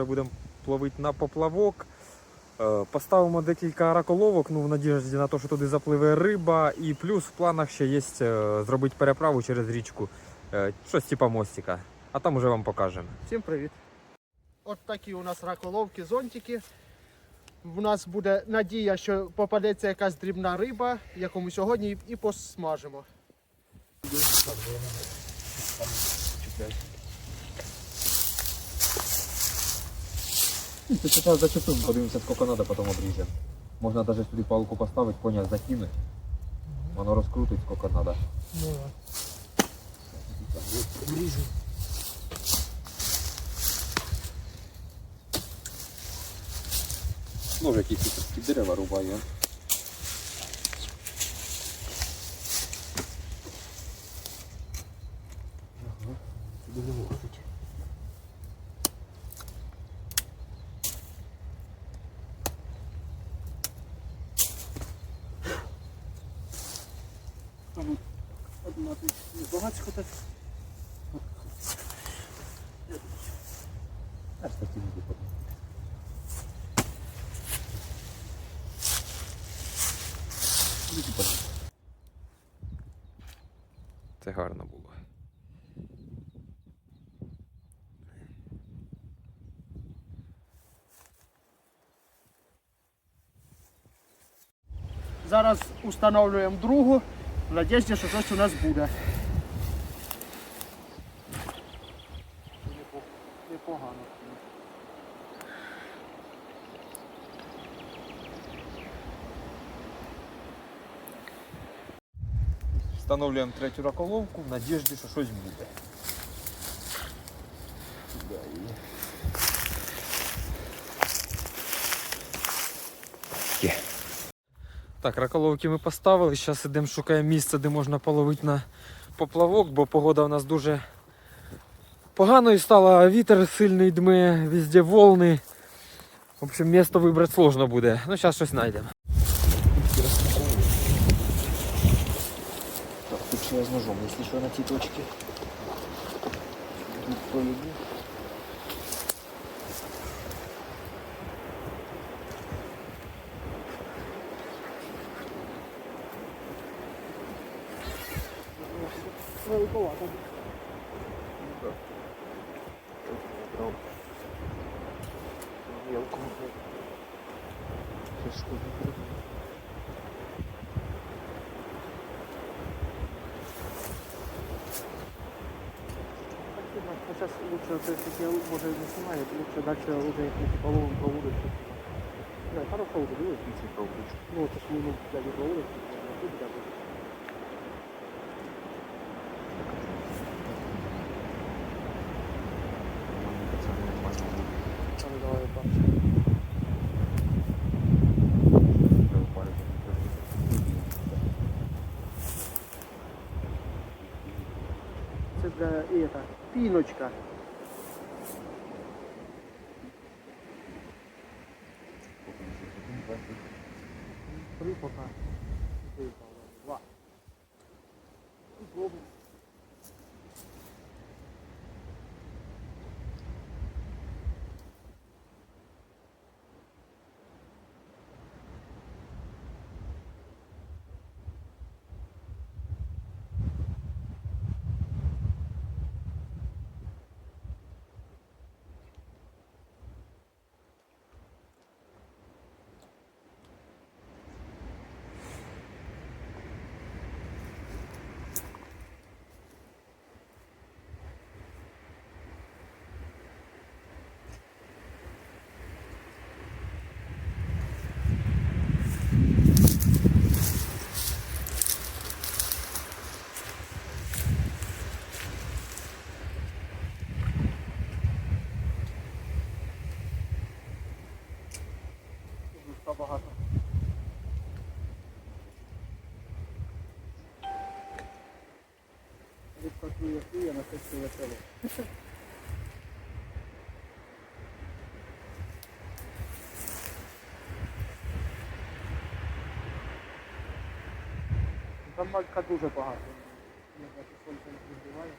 вже будемо ловити на поплавок. Е, Поставимо декілька раколовок, ну в надіжді на те, що туди запливе риба. І плюс в планах ще є е, зробити переправу через річку. Е, Щось типа мостика. А там уже вам покажемо. Всім привіт. От такі у нас раколовки, зонтики. У нас буде надія, що попадеться якась дрібна риба, яку ми сьогодні і посмажимо. Ти сейчас зачепимо, подивимося, скільки треба, потім обріжемо. Можна навіть туди палку поставити, поняв, закинути. Воно розкрутить, скільки треба. Ну, Ріжу. Ну, вже якісь такі дерева рубає. Тобі не виходить. Багатсько так. Аж такі не виходить. Це гарно було. Зараз установлюємо другу, в надіжді, що щось у нас буде. Встановлюємо третю раколовку в надіжді, що щось буде. Є. Так, раколовки ми поставили. Зараз йдемо шукаємо місце, де можна половити на поплавок, бо погода у нас дуже поганою стала, вітер сильний дме, везде волни. В общем, місто вибрати сложно буде. Ну, зараз щось знайдемо. Так, тут ще я з ножом, якщо що на цій точці. Тут проїду. Великовато. Мелко. Фишку закрив. лучше все-таки уже не снимает, лучше дальше уже если половым проводочку. Да, пару проводок, ну, если проводочку. Ну, это ж минут для не проводочку, тут даже. Давай, давай, и это пиночка Дуже багато. Відпрацює клює на те, що весело. Там малька дуже багато. Я бачу, сонце не підбиває.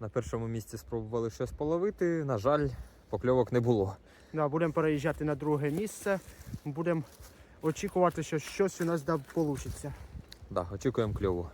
На першому місці спробували щось половити. На жаль, покльовок не було. Да, будемо переїжджати на друге місце. Будемо очікувати, що щось у нас да вийде. Да, очікуємо кльову.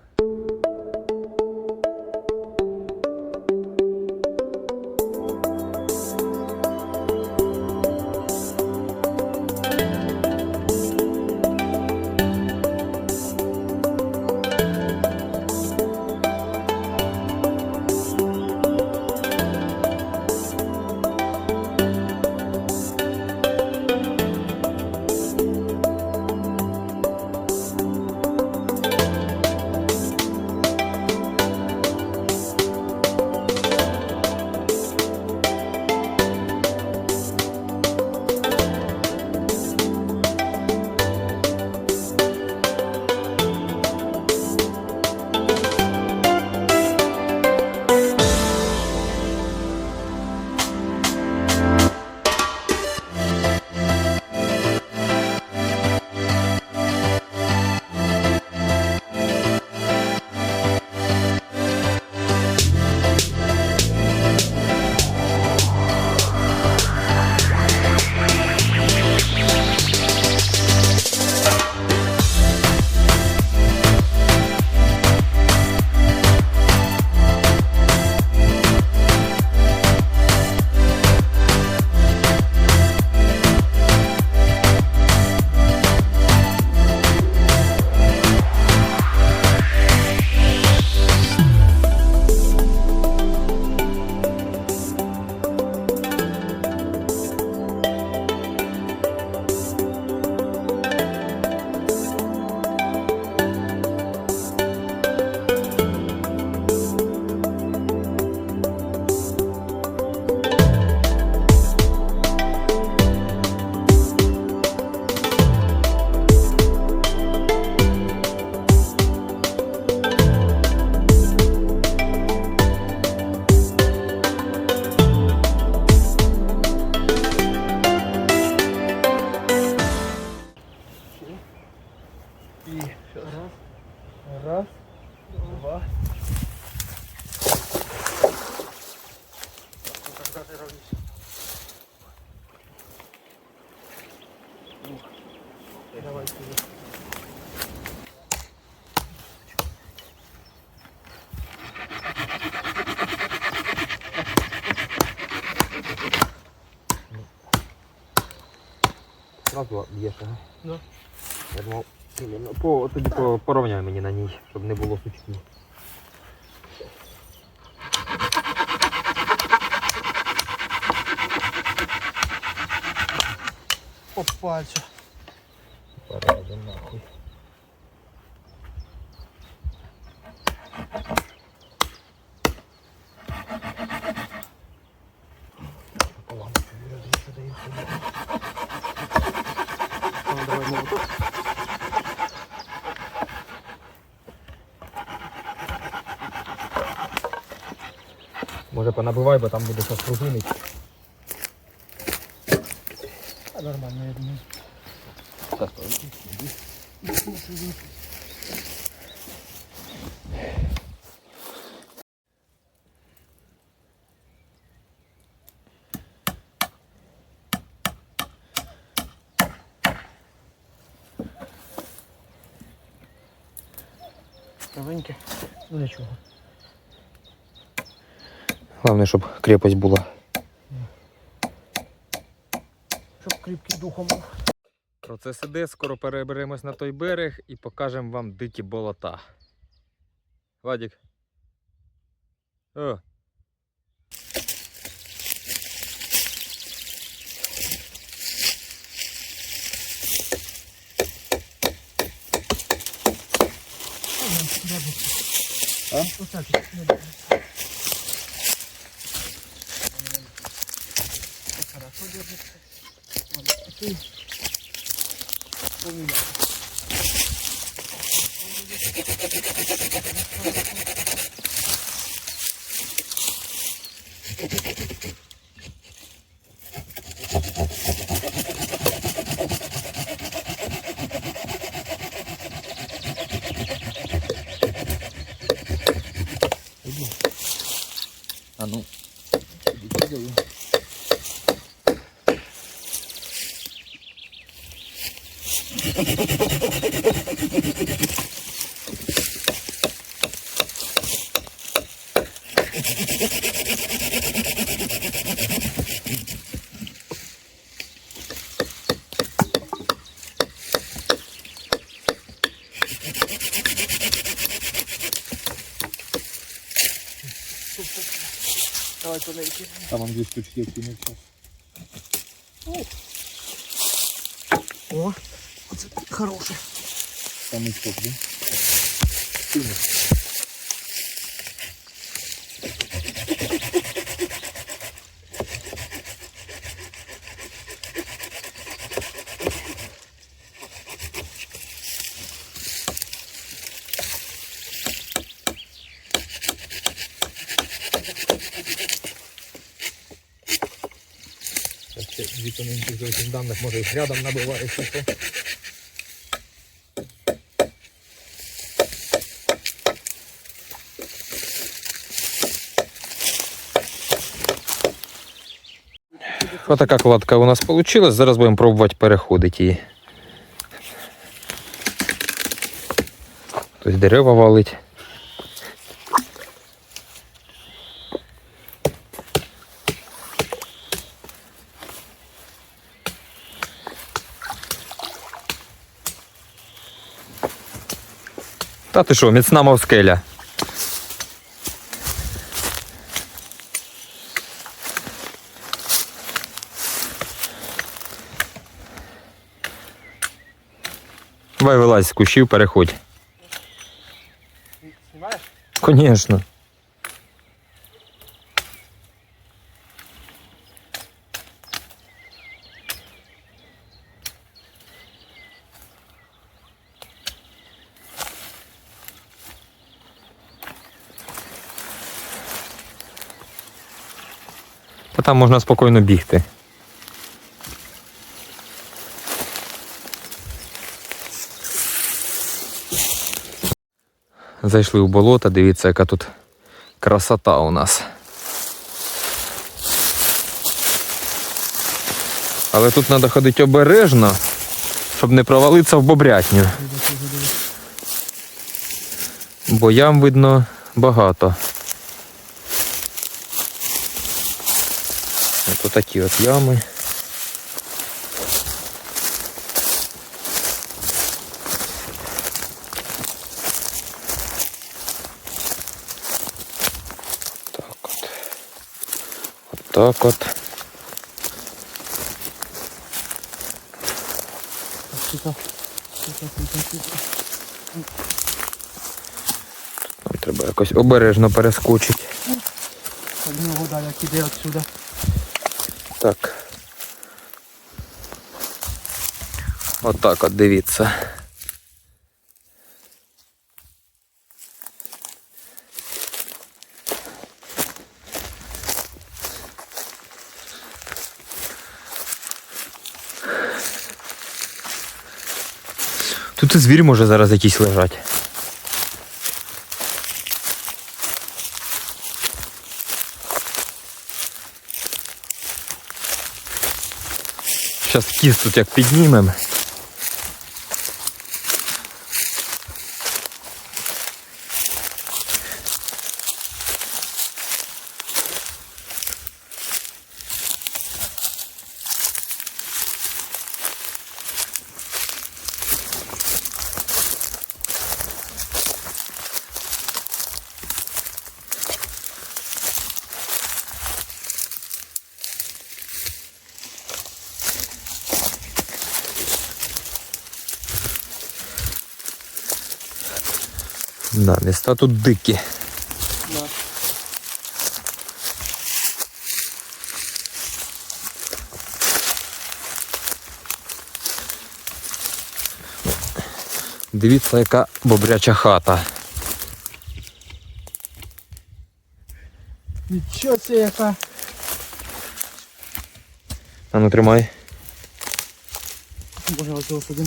Зразу б'єш, ага? Ну. Я думав, ну, по, тоді по, порівняй мені на ній, щоб не було сучків. По пальцю. Паради нахуй. Ну, давай молоток. Може понабивай, бо там буде щось пружинить. А, нормально, я думаю. Новеньке. Ну нічого. Головне, щоб крепость була. Щоб кріпкий духом був. Процес іде, скоро переберемось на той берег і покажемо вам дикі болота. Вадік. О. Давай тоненькі. Там вон дві штучки кинув зараз. О, оце хороше. Там і стоп, да? Ще Вітамінки зовсім даних, може їх рядом набивається. Отака кладка у нас вийшла. Зараз будемо пробувати переходити її. Тобто дерева валить. Та ти що, міцна мов скеля. Давай вилазь з кущів, переходь. Знімаєш? Конечно. Та там можна спокійно бігти. Зайшли в болото, дивіться, яка тут красота у нас. Але тут треба ходити обережно, щоб не провалитися в бобрятню. Бо ям видно багато. Такі от ями. Так от. От так от. Нам треба якось обережно перескочити. Одна вода, як іде отсюда. Так. От так от дивіться. Тут і звір може зараз якийсь лежать. Зараз кіс тут як піднімемо. Да, міста тут дикі. Да. Дивіться, яка бобряча хата. Нічого це яка. А ну тримай. Боже, ось цього сюди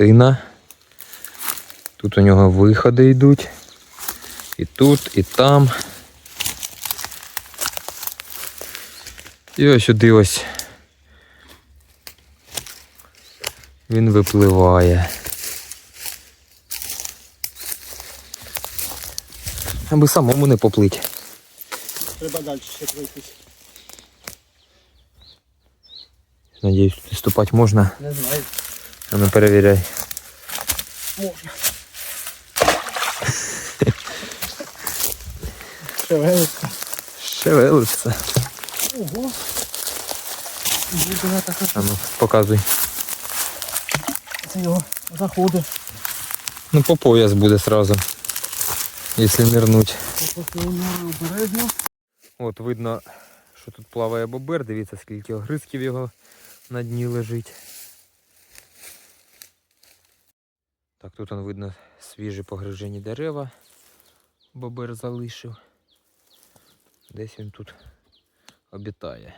хатина. Тут у нього виходи йдуть. І тут, і там. І ось сюди ось. Він випливає. Аби самому не поплить. Треба далі ще пройтись. Надіюсь, тут ступати можна. Не знаю. А ну перевіряй. Можна. Шевелиться. Шевелиться. Ого. Буде така А ну, показуй. це його заходи. Ну по пояс буде сразу. Якщо нирнуть. Обережно. От видно, що тут плаває бобер. Дивіться, скільки огризків його на дні лежить. Так, тут он видно свіжі погрижені дерева. Бобер залишив. Десь він тут обітає.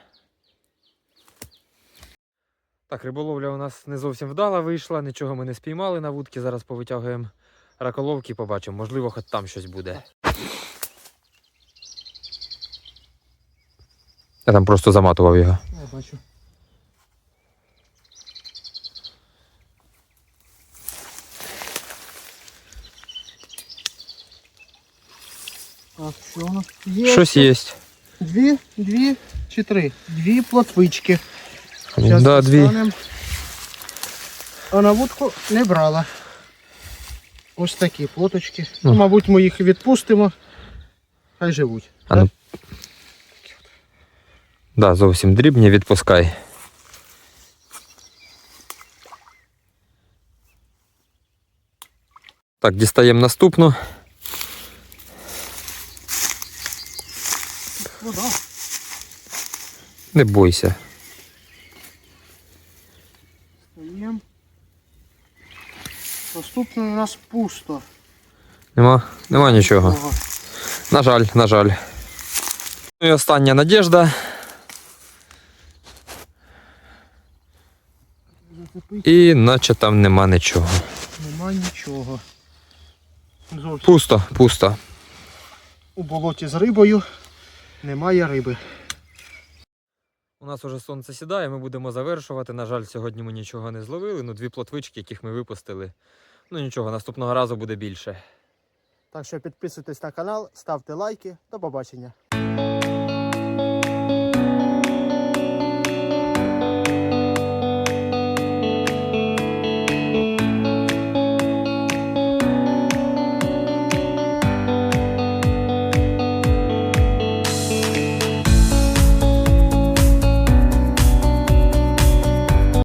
Так, риболовля у нас не зовсім вдала вийшла, нічого ми не спіймали на вудки. Зараз повитягуємо раколовки, і побачимо. Можливо, хоч там щось буде. Я там просто заматував його. Я бачу. Так, що у нас є? Щось є. Дві, дві чи три? Дві плотвички. Да, дві. А на вудку не брала. Ось такі плоточки. Ну, Ну. мабуть, ми їх відпустимо. Хай живуть. А ну. Да, зовсім дрібні, відпускай. Так, дістаємо наступну. Вода. Не бойся. Стаємо. Наступний у нас пусто. Нема? Нема нічого. На жаль, на жаль. Ну і остання надіжда. І наче там нема нічого. Нема нічого. Зовсім Пусто, пусто. у болоті з рибою немає риби. У нас уже сонце сідає, ми будемо завершувати. На жаль, сьогодні ми нічого не зловили. Ну, дві плотвички, яких ми випустили. Ну нічого, наступного разу буде більше. Так що підписуйтесь на канал, ставте лайки. До побачення.